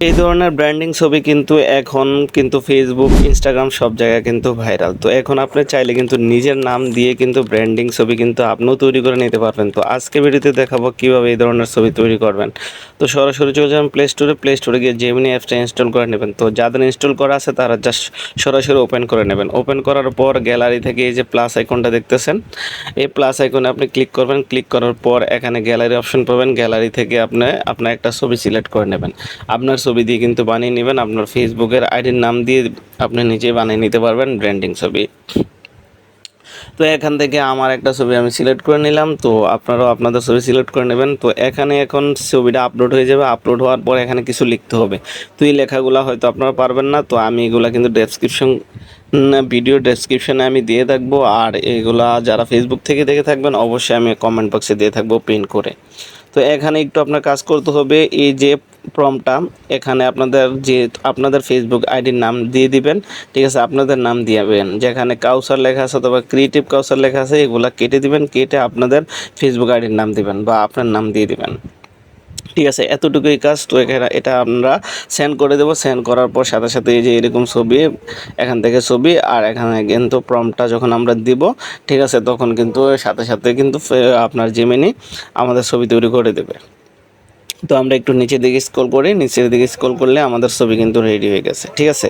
এই ধরনের ব্র্যান্ডিং ছবি কিন্তু এখন কিন্তু ফেসবুক ইনস্টাগ্রাম সব জায়গায় কিন্তু ভাইরাল তো এখন আপনি চাইলে কিন্তু নিজের নাম দিয়ে কিন্তু ব্র্যান্ডিং ছবি কিন্তু আপনিও তৈরি করে নিতে পারবেন। তো আজকে ভিডিওতে দেখাবো কীভাবে এই ধরনের ছবি তৈরি করবেন। তো সরাসরি চলে যাবেন প্লে স্টোরে প্লে স্টোরে গিয়ে জেমিনি অ্যাপসটা ইনস্টল করে নেবেন। তো যাদের ইনস্টল করা আছে তারা জাস্ট সরাসরি ওপেন করে নেবেন। ওপেন করার পর গ্যালারি থেকে এই যে প্লাস আইকনটা দেখতেছেন, এই প্লাস আইকনে আপনি ক্লিক করবেন। ক্লিক করার পর এখানে গ্যালারি অপশন পাবেন। গ্যালারি থেকে আপনি আপনার একটা ছবি সিলেক্ট করে নেবেন। আপনার ছবি দিয়ে কিন্তু বানিয়ে নেবেন। আপনার ফেসবুকের আইডির নাম দিয়ে আপনি নিজেই বানিয়ে নিতে পারবেন ব্র্যান্ডিং ছবি। তো এখান থেকে আমার একটা ছবি আমি সিলেক্ট করে নিলাম। তো আপনারাও আপনাদের ছবি সিলেক্ট করে নেবেন। তো এখানে এখন ছবিটা আপলোড হয়ে যাবে। আপলোড হওয়ার পর এখানে কিছু লিখতে হবে। তো এই লেখাগুলো হয়তো আপনারা পারবেন না। তো আমি এগুলা কিন্তু ডেসক্রিপশন ভিডিও ডেসক্রিপশনে আমি দিয়ে থাকব। আর এগুলা যারা ফেসবুক থেকে দেখে থাকবেন, অবশ্যই আমি কমেন্ট বক্সে দিয়ে থাকব প্রিন্ট করে। তো এখানে একটু আপনার কাজ করতে হবে। এই যে প্রমটা এখানে আপনাদের যে আপনাদের ফেসবুক আইডির নাম দিয়ে দিবেন, ঠিক আছে? আপনাদের নাম দিবেন। যেখানে কাউসার লেখা আছে অথবা ক্রিয়েটিভ কাউসার লেখা আছে, এগুলো কেটে দিবেন, কেটে আপনাদের ফেসবুক আইডির নাম দিবেন বা আপনার নাম দিয়ে দিবেন। ঠিক আছে? এতটুকুই কাজ, তো এখানে এটা আমরা সেন্ড করে দেবো। সেন্ড করার পর সাথে সাথে এই যে এরকম ছবি, এখান থেকে ছবি আর এখানে কিন্তু প্রমটা যখন আমরা দিব, ঠিক আছে? তখন কিন্তু সাথে সাথে কিন্তু আপনার জেমিনি আমাদের ছবি তৈরি করে দেবে। তো আমরা একটু নিচের দিকে স্ক্রল করি, নিচের দিকে স্ক্রল করলে আমাদের ছবি কিন্তু রেডি হয়ে গেছে, ঠিক আছে?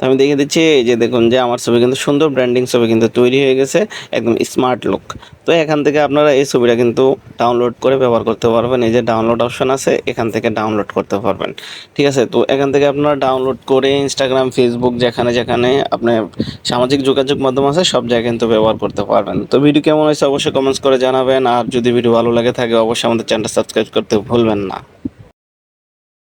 তো আমি দেখে দিচ্ছি, এই যে দেখুন যে আমার ছবি কিন্তু সুন্দর ব্র্যান্ডিং ছবি কিন্তু তৈরি হয়ে গেছে, একদম স্মার্ট লুক তো এখান থেকে আপনারা এই ছবিটা কিন্তু ডাউনলোড করে ব্যবহার করতে পারবেন, এই যে ডাউনলোড অপশন আছে, এখান থেকে ডাউনলোড করতে পারবেন। ঠিক আছে, তো এখান থেকে আপনারা ডাউনলোড করে ইনস্টাগ্রাম ফেসবুক যেখানে যেখানে আপনার সামাজিক যোগাযোগ মাধ্যম আছে, সব জায়গায় কিন্তু ব্যবহার করতে পারবেন। তো ভিডিও কেমন হয়েছে অবশ্যই কমেন্টস করে জানাবেন, আর যদি ভিডিও ভালো লাগে থাকে, অবশ্যই আমাদের চ্যানেলটা সাবস্ক্রাইব করতে ভুলবেন না।